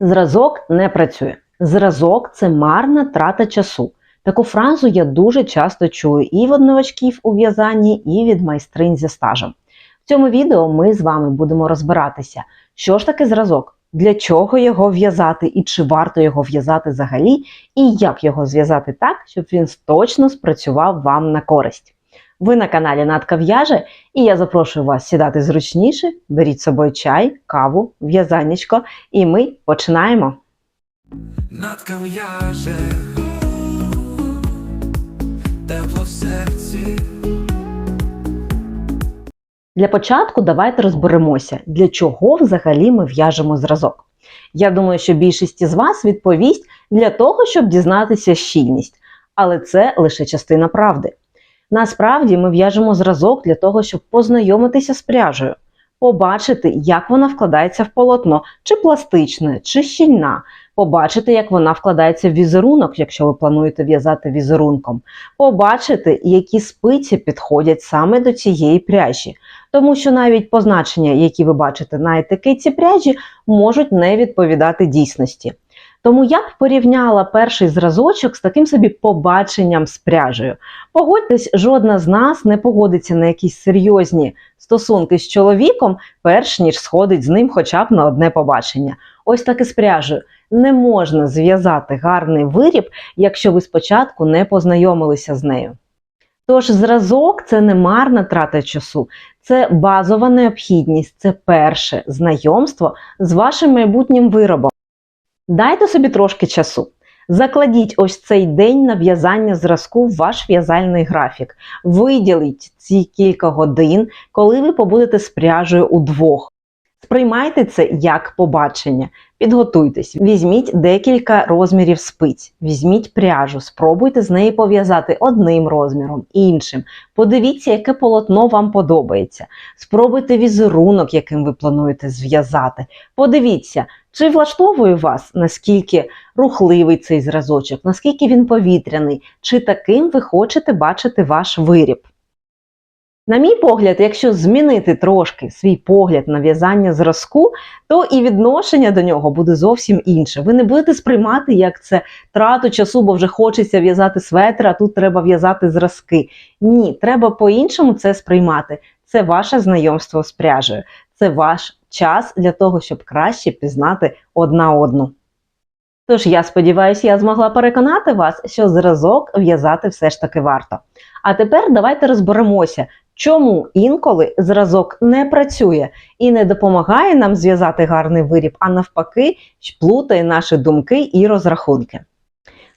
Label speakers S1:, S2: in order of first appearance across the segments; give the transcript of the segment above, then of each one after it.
S1: Зразок не працює. Зразок це марна трата часу. Таку фразу я дуже часто чую і від новачків у в'язанні, і від майстринь зі стажем. В цьому відео ми з вами будемо розбиратися, що ж таке зразок, для чого його в'язати і чи варто його в'язати взагалі, і як його зв'язати так, щоб він точно спрацював вам на користь. Ви на каналі Натка В'яже, і я запрошую вас сідати зручніше, беріть з собою чай, каву, в'язаннячко, і ми починаємо.
S2: Натка в'яже тепло в серці.
S1: Для початку давайте розберемося, для чого взагалі ми в'яжемо зразок. Я думаю, що більшість із вас відповість для того, щоб дізнатися щільність, але це лише частина правди. Насправді ми в'яжемо зразок для того, щоб познайомитися з пряжею, побачити, як вона вкладається в полотно, чи пластичне, чи щільна, побачити, як вона вкладається в візерунок, якщо ви плануєте в'язати візерунком, побачити, які спиці підходять саме до цієї пряжі. Тому що навіть позначення, які ви бачите на етикетці пряжі, можуть не відповідати дійсності. Тому я б порівняла перший зразочок з таким собі побаченням з пряжею. Погодьтесь, жодна з нас не погодиться на якісь серйозні стосунки з чоловіком, перш ніж сходить з ним хоча б на одне побачення. Ось так і з пряжею. Не можна зв'язати гарний виріб, якщо ви спочатку не познайомилися з нею. Тож зразок це не марна трата часу, це базова необхідність, це перше знайомство з вашим майбутнім виробом. Дайте собі трошки часу. Закладіть ось цей день на в'язання зразку в ваш в'язальний графік. Виділіть ці кілька годин, коли ви побудете з пряжею удвох. Сприймайте це як побачення. Підготуйтесь, візьміть декілька розмірів спиць, візьміть пряжу, спробуйте з неї пов'язати одним розміром, іншим. Подивіться, яке полотно вам подобається. Спробуйте візерунок, яким ви плануєте зв'язати. Подивіться, чи влаштовує вас, наскільки рухливий цей зразочок, наскільки він повітряний, чи таким ви хочете бачити ваш виріб. На мій погляд, якщо змінити трошки свій погляд на в'язання зразку, то і відношення до нього буде зовсім інше. Ви не будете сприймати як це трату часу, бо вже хочеться в'язати светр, а тут треба в'язати зразки. Ні, треба по-іншому це сприймати. Це ваше знайомство з пряжею, це ваш час для того, щоб краще пізнати одна одну. Тож я сподіваюся, я змогла переконати вас, що зразок в'язати все ж таки варто. А тепер давайте розберемося, чому інколи зразок не працює і не допомагає нам зв'язати гарний виріб, а навпаки, плутає наші думки і розрахунки.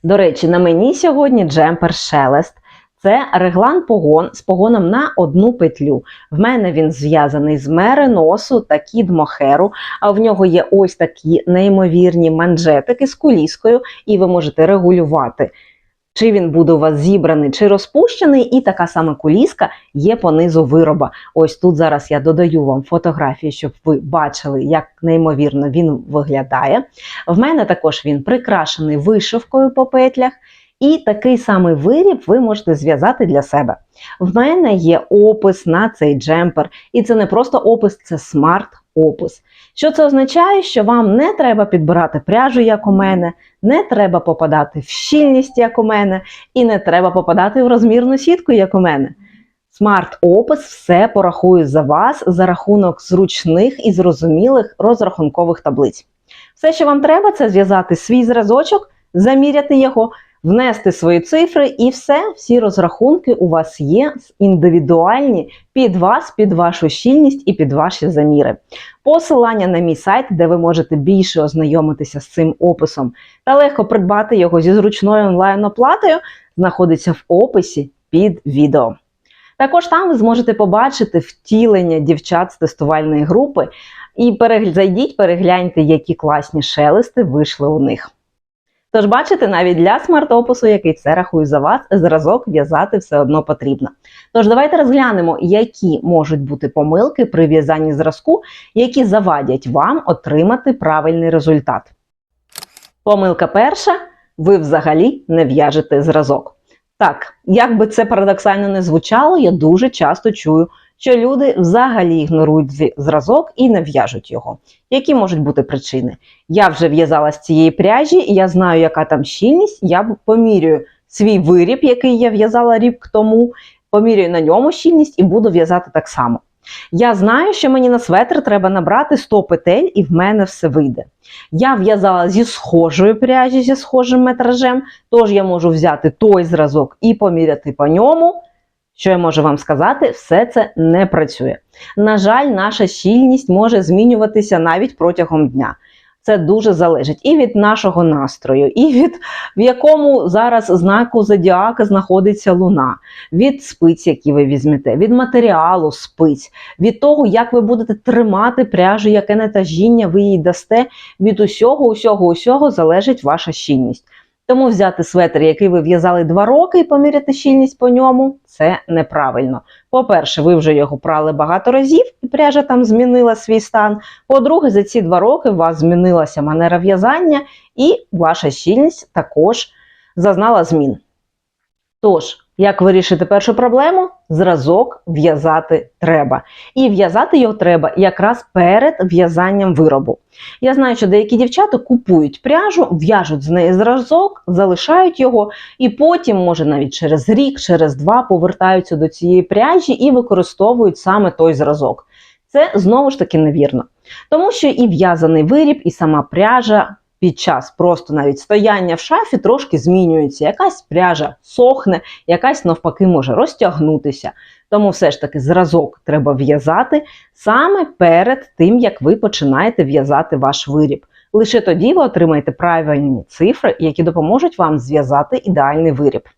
S1: До речі, на мені сьогодні джемпер шелест. Це реглан погон з погоном на одну петлю. В мене він зв'язаний з мериносу та кід мохеру, а в нього є ось такі неймовірні манжетики з куліскою, і ви можете регулювати, чи він буде у вас зібраний, чи розпущений, і така сама куліска є по низу вироба. Ось тут зараз я додаю вам фотографії, щоб ви бачили, як неймовірно він виглядає. В мене також він прикрашений вишивкою по петлях. І такий самий виріб ви можете зв'язати для себе. В мене є опис на цей джемпер, і це не просто опис, це смарт-опис. Що це означає, що вам не треба підбирати пряжу, як у мене, не треба попадати в щільність, як у мене, і не треба попадати в розмірну сітку, як у мене. Смарт-опис все порахує за вас за рахунок зручних і зрозумілих розрахункових таблиць. Все, що вам треба, це зв'язати свій зразочок, заміряти його внести свої цифри, і все, всі розрахунки у вас є індивідуальні під вас, під вашу щільність і під ваші заміри. Посилання на мій сайт, де ви можете більше ознайомитися з цим описом та легко придбати його зі зручною онлайн-оплатою, знаходиться в описі під відео. Також там ви зможете побачити втілення дівчат з тестувальної групи і перегля... зайдіть, перегляньте, які класні шелести вийшли у них. Тож, бачите, навіть для смарт-опису, який все рахує за вас, зразок в'язати все одно потрібно. Тож, давайте розглянемо, які можуть бути помилки при в'язанні зразку, які завадять вам отримати правильний результат. Помилка перша: ви взагалі не в'яжете зразок. Так, як би це парадоксально не звучало, я дуже часто чую, що люди взагалі ігнорують зразок і не в'яжуть його. Які можуть бути причини? Я вже в'язала з цієї пряжі, я знаю, яка там щільність. Я помірюю свій виріб, який я в'язала рік тому, помірюю на ньому щільність і буду в'язати так само. Я знаю, що мені на светр треба набрати 100 петель, і в мене все вийде. Я в'язала зі схожої пряжі, зі схожим метражем, тож я можу взяти той зразок і поміряти по ньому. Що я можу вам сказати, все це не працює. На жаль, наша щільність може змінюватися навіть протягом дня. Це дуже залежить і від нашого настрою, і від в якому зараз знаку зодіака знаходиться луна, від спиць, які ви візьмете, від матеріалу спиць, від того, як ви будете тримати пряжу, яке натяжіння ви їй дасте. Від усього, усього, усього залежить ваша щільність. Тому взяти светр, який ви в'язали два роки, і поміряти щільність по ньому це неправильно. По-перше, ви вже його прали багато разів, і пряжа там змінила свій стан. По-друге, за ці два роки у вас змінилася манера в'язання, і ваша щільність також зазнала змін. Тож, як вирішити першу проблему? Зразок в'язати треба. І в'язати його треба якраз перед в'язанням виробу. Я знаю, що деякі дівчата купують пряжу, в'яжуть з неї зразок, залишають його, і потім, може навіть через рік, через два, повертаються до цієї пряжі і використовують саме той зразок. Це знову ж таки невірно. Тому що і в'язаний виріб, і сама пряжа під час просто навіть стояння в шафі трошки змінюється. Якась пряжа сохне, якась навпаки може розтягнутися. Тому все ж таки зразок треба в'язати саме перед тим, як ви починаєте в'язати ваш виріб. Лише тоді ви отримаєте правильні цифри, які допоможуть вам зв'язати ідеальний виріб.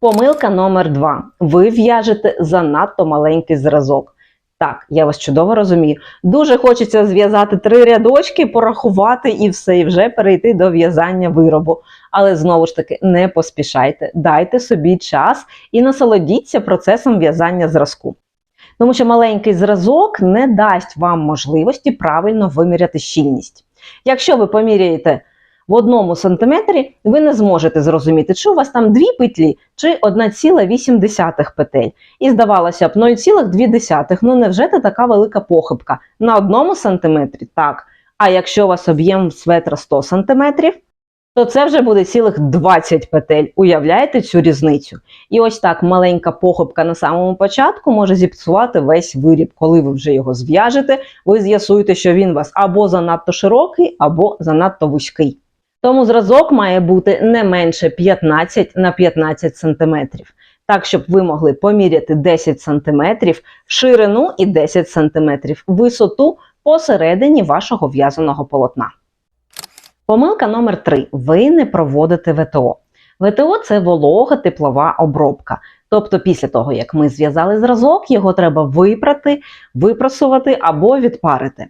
S1: Помилка номер два. Ви в'яжете занадто маленький зразок. Так, я вас чудово розумію. Дуже хочеться зв'язати три рядочки, порахувати і все, і вже перейти до в'язання виробу. Але знову ж таки, не поспішайте, дайте собі час і насолодіться процесом в'язання зразку. Тому що маленький зразок не дасть вам можливості правильно виміряти щільність. Якщо ви поміряєте в одному сантиметрі, ви не зможете зрозуміти, чи у вас там дві петлі, чи 1,8 петель. І здавалося б, 0,2. Ну невже це така велика похибка? На одному сантиметрі так. А якщо у вас об'єм светра 100 сантиметрів, то це вже буде цілих 20 петель. Уявляєте цю різницю? І ось так маленька похибка на самому початку може зіпсувати весь виріб. Коли ви вже його зв'яжете, ви з'ясуєте, що він у вас або занадто широкий, або занадто вузький. Тому зразок має бути не менше 15 на 15 см. Так, щоб ви могли поміряти 10 см ширину і 10 см висоту посередині вашого в'язаного полотна. Помилка номер 3. Ви не проводите ВТО. ВТО це волога теплова обробка. Тобто, після того, як ми зв'язали зразок, його треба випрати, випрасувати або відпарити.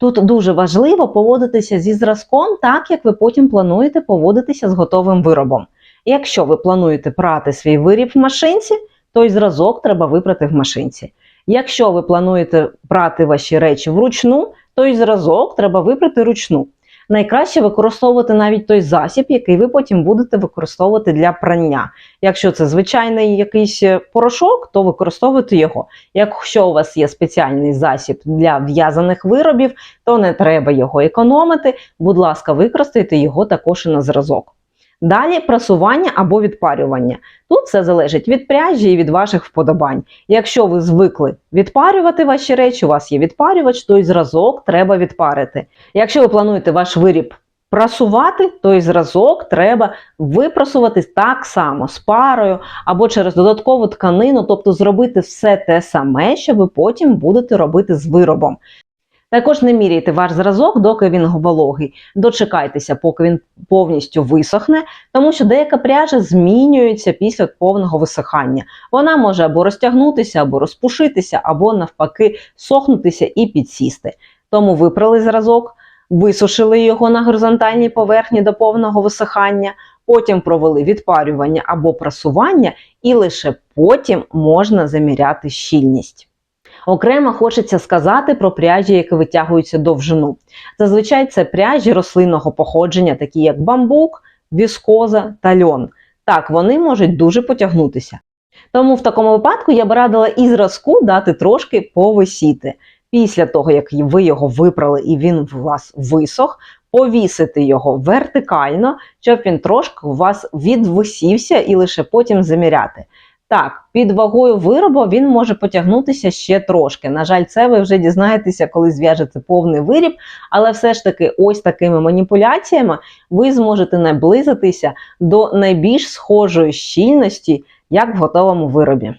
S1: Тут дуже важливо поводитися зі зразком так, як ви потім плануєте поводитися з готовим виробом. Якщо ви плануєте прати свій виріб в машинці, то й зразок треба випрати в машинці. Якщо ви плануєте прати ваші речі вручну, то й зразок треба випрати ручну. Найкраще використовувати навіть той засіб, який ви потім будете використовувати для прання. Якщо це звичайний якийсь е, порошок, то використовуйте його. Якщо у вас є спеціальний засіб для в'язаних виробів, то не треба його економити. Будь ласка, використайте його також і на зразок. Далі прасування або відпарювання. Тут все залежить від пряжі і від ваших вподобань. Якщо ви звикли відпарювати ваші речі, у вас є відпарювач, то й зразок треба відпарити. Якщо ви плануєте ваш виріб прасувати, то й зразок треба випрасувати так само з парою або через додаткову тканину, тобто зробити все те саме, що ви потім будете робити з виробом. Також не міряйте ваш зразок, доки він вологий. Дочекайтеся, поки він повністю висохне, тому що деяка пряжа змінюється після повного висихання. Вона може або розтягнутися, або розпушитися, або навпаки сохнутися і підсісти. Тому випрали зразок, висушили його на горизонтальній поверхні до повного висихання, потім провели відпарювання або прасування, і лише потім можна заміряти щільність. Окремо хочеться сказати про пряжі, які витягуються довжину. Зазвичай це пряжі рослинного походження, такі як бамбук, віскоза та льон. Так, вони можуть дуже потягнутися. Тому в такому випадку я б радила і зразку дати трошки повисіти. Після того, як ви його випрали і він у вас висох, повісити його вертикально, щоб він трошки у вас відвисівся і лише потім заміряти. Так, під вагою виробу він може потягнутися ще трошки. На жаль, це ви вже дізнаєтеся, коли зв'яжете повний виріб, але все ж таки, ось такими маніпуляціями ви зможете наблизитися до найбільш схожої щільності, як в готовому виробі.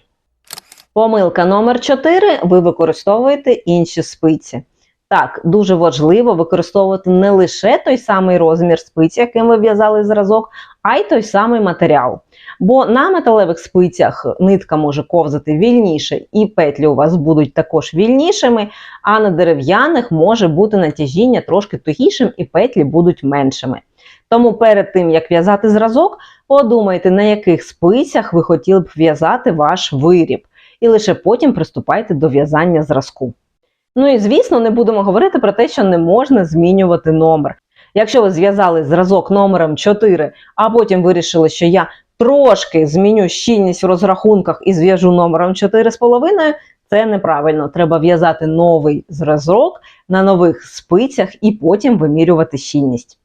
S1: Помилка номер 4 ви використовуєте інші спиці. Так, дуже важливо використовувати не лише той самий розмір спиць, яким ви в'язали зразок, а й той самий матеріал. Бо на металевих спицях нитка може ковзати вільніше, і петлі у вас будуть також вільнішими, а на дерев'яних може бути натяжіння трошки тугішим і петлі будуть меншими. Тому перед тим, як в'язати зразок, подумайте, на яких спицях ви хотіли б в'язати ваш виріб, і лише потім приступайте до в'язання зразку. Ну і звісно, не будемо говорити про те, що не можна змінювати номер. Якщо ви зв'язали зразок номером 4, а потім вирішили, що я трошки зміню щільність в розрахунках і зв'яжу номером 4,5, це неправильно. Треба в'язати новий зразок на нових спицях і потім вимірювати щільність.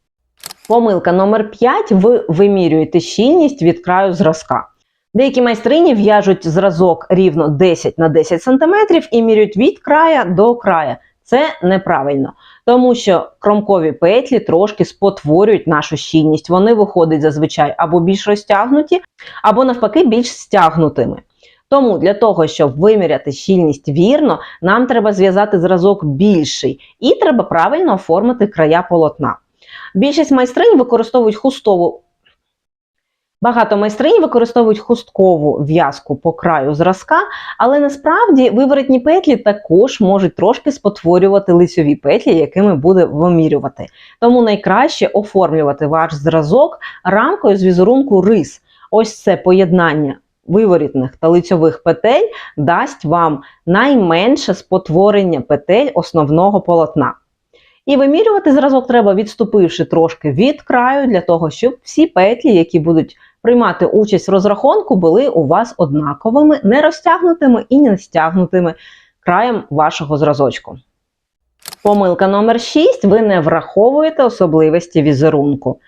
S1: Помилка номер 5. Ви вимірюєте щільність від краю зразка. Деякі майстрині в'яжуть зразок рівно 10 на 10 см і міряють від края до края. Це неправильно, тому що кромкові петлі трошки спотворюють нашу щільність. Вони виходять зазвичай або більш розтягнуті, або навпаки більш стягнутими. Тому для того, щоб виміряти щільність вірно, нам треба зв'язати зразок більший і треба правильно оформити края полотна. Більшість майстринь використовують хустову. Багато майстринь використовують хусткову в'язку по краю зразка, але насправді виворотні петлі також можуть трошки спотворювати лицьові петлі, якими буде вимірювати. Тому найкраще оформлювати ваш зразок рамкою з візерунку рис. Ось це поєднання виворітних та лицьових петель дасть вам найменше спотворення петель основного полотна. І вимірювати зразок треба, відступивши трошки від краю, для того, щоб всі петлі, які будуть приймати участь в розрахунку, були у вас однаковими, не розтягнутими і не стягнутими краєм вашого зразочку. Помилка номер 6. Ви не враховуєте особливості візерунку.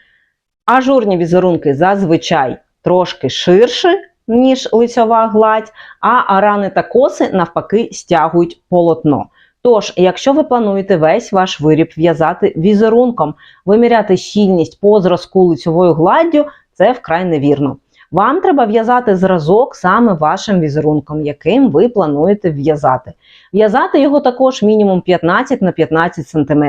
S1: Ажурні візерунки зазвичай трошки ширші, ніж лицьова гладь, а рани та коси навпаки стягують полотно. Тож, якщо ви плануєте весь ваш виріб в'язати візерунком, виміряти щільність по зразку лицьовою гладдю, це вкрай невірно. Вам треба в'язати зразок саме вашим візерунком, яким ви плануєте в'язати. В'язати його також мінімум 15 на 15 см.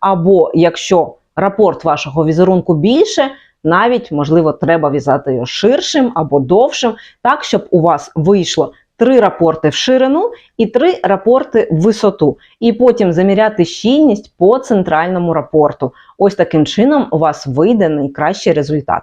S1: Або якщо рапорт вашого візерунку більше, навіть, можливо, треба в'язати його ширшим або довшим, так, щоб у вас вийшло три рапорти в ширину і три рапорти в висоту. І потім заміряти щільність по центральному рапорту. Ось таким чином у вас вийде найкращий результат.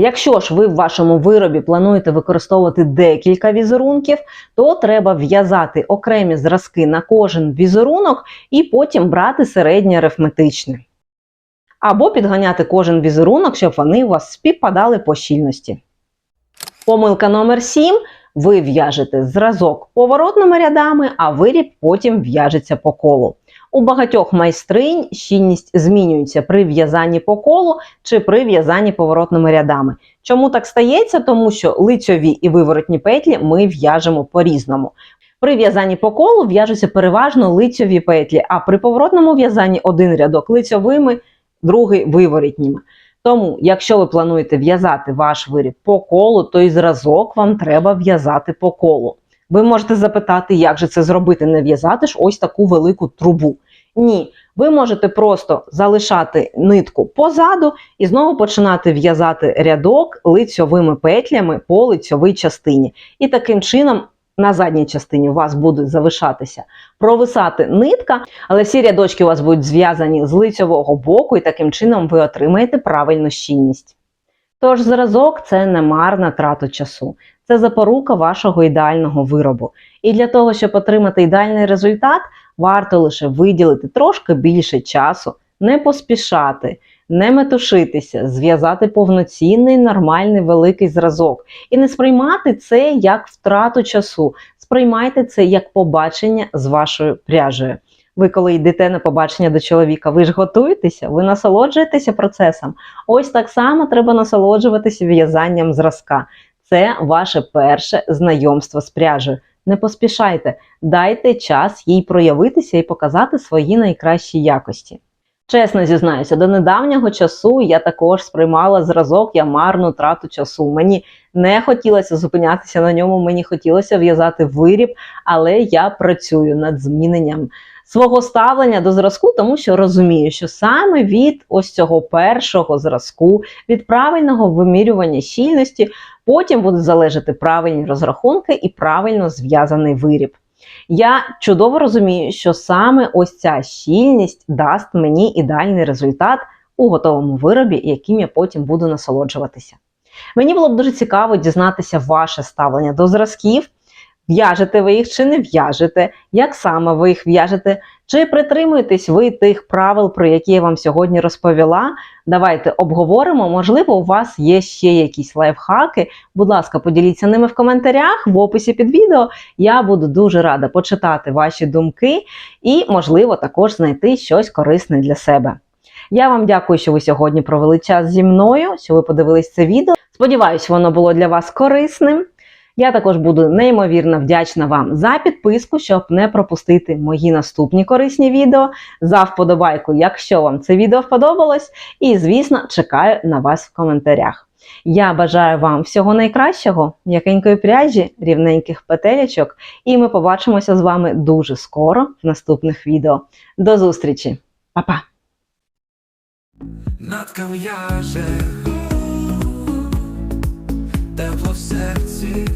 S1: Якщо ж ви в вашому виробі плануєте використовувати декілька візерунків, то треба в'язати окремі зразки на кожен візерунок і потім брати середнє арифметичне. Або підганяти кожен візерунок, щоб вони у вас співпадали по щільності. Помилка номер 7. Ви в'яжете зразок поворотними рядами, а виріб потім в'яжеться по колу. У багатьох майстринь щільність змінюється при в'язанні по колу чи при в'язанні поворотними рядами. Чому так стається? Тому що лицьові і виворотні петлі ми в'яжемо по-різному. При в'язанні по колу в'яжуться переважно лицьові петлі, а при поворотному в'язанні один рядок лицьовими, другий виворітніми. Тому, якщо ви плануєте в'язати ваш виріб по колу, то і зразок вам треба в'язати по колу. Ви можете запитати, як же це зробити, не в'язати ж ось таку велику трубу. Ні, ви можете просто залишати нитку позаду і знову починати в'язати рядок лицьовими петлями по лицьовій частині. І таким чином на задній частині у вас буде залишатися провисати нитка, але всі рядочки у вас будуть зв'язані з лицьового боку, і таким чином ви отримаєте правильну щільність. Тож зразок це не марна трата часу, це запорука вашого ідеального виробу. І для того, щоб отримати ідеальний результат, варто лише виділити трошки більше часу, не поспішати, не метушитися, зв'язати повноцінний, нормальний великий зразок і не сприймати це як втрату часу. Сприймайте це як побачення з вашою пряжею. Ви, коли йдете на побачення до чоловіка, ви ж готуєтеся, ви насолоджуєтеся процесом. Ось так само треба насолоджуватися в'язанням зразка. Це ваше перше знайомство з пряжею. Не поспішайте, дайте час їй проявитися і показати свої найкращі якості. Чесно зізнаюся, до недавнього часу я також сприймала зразок я марну трату часу. Мені не хотілося зупинятися на ньому, мені хотілося в'язати виріб, але я працюю над зміненням свого ставлення до зразку, тому що розумію, що саме від ось цього першого зразку, від правильного вимірювання щільності, потім будуть залежати правильні розрахунки і правильно зв'язаний виріб. Я чудово розумію, що саме ось ця щільність дасть мені ідеальний результат у готовому виробі, яким я потім буду насолоджуватися. Мені було б дуже цікаво дізнатися ваше ставлення до зразків. В'яжете ви їх чи не в'яжете, як саме ви їх в'яжете, чи притримуєтесь ви тих правил, про які я вам сьогодні розповіла. Давайте обговоримо. Можливо, у вас є ще якісь лайфхаки. Будь ласка, поділіться ними в коментарях в описі під відео. Я буду дуже рада почитати ваші думки і, можливо, також знайти щось корисне для себе. Я вам дякую, що ви сьогодні провели час зі мною, що ви подивились це відео. Сподіваюсь, воно було для вас корисним. Я також буду неймовірно вдячна вам за підписку, щоб не пропустити мої наступні корисні відео. За вподобайку, якщо вам це відео сподобалось. І, звісно, чекаю на вас в коментарях. Я бажаю вам всього найкращого, м'якенької пряжі, рівненьких петелечок, і ми побачимося з вами дуже скоро в наступних відео. До зустрічі! Па-па!
S2: В'яже Тепло в серці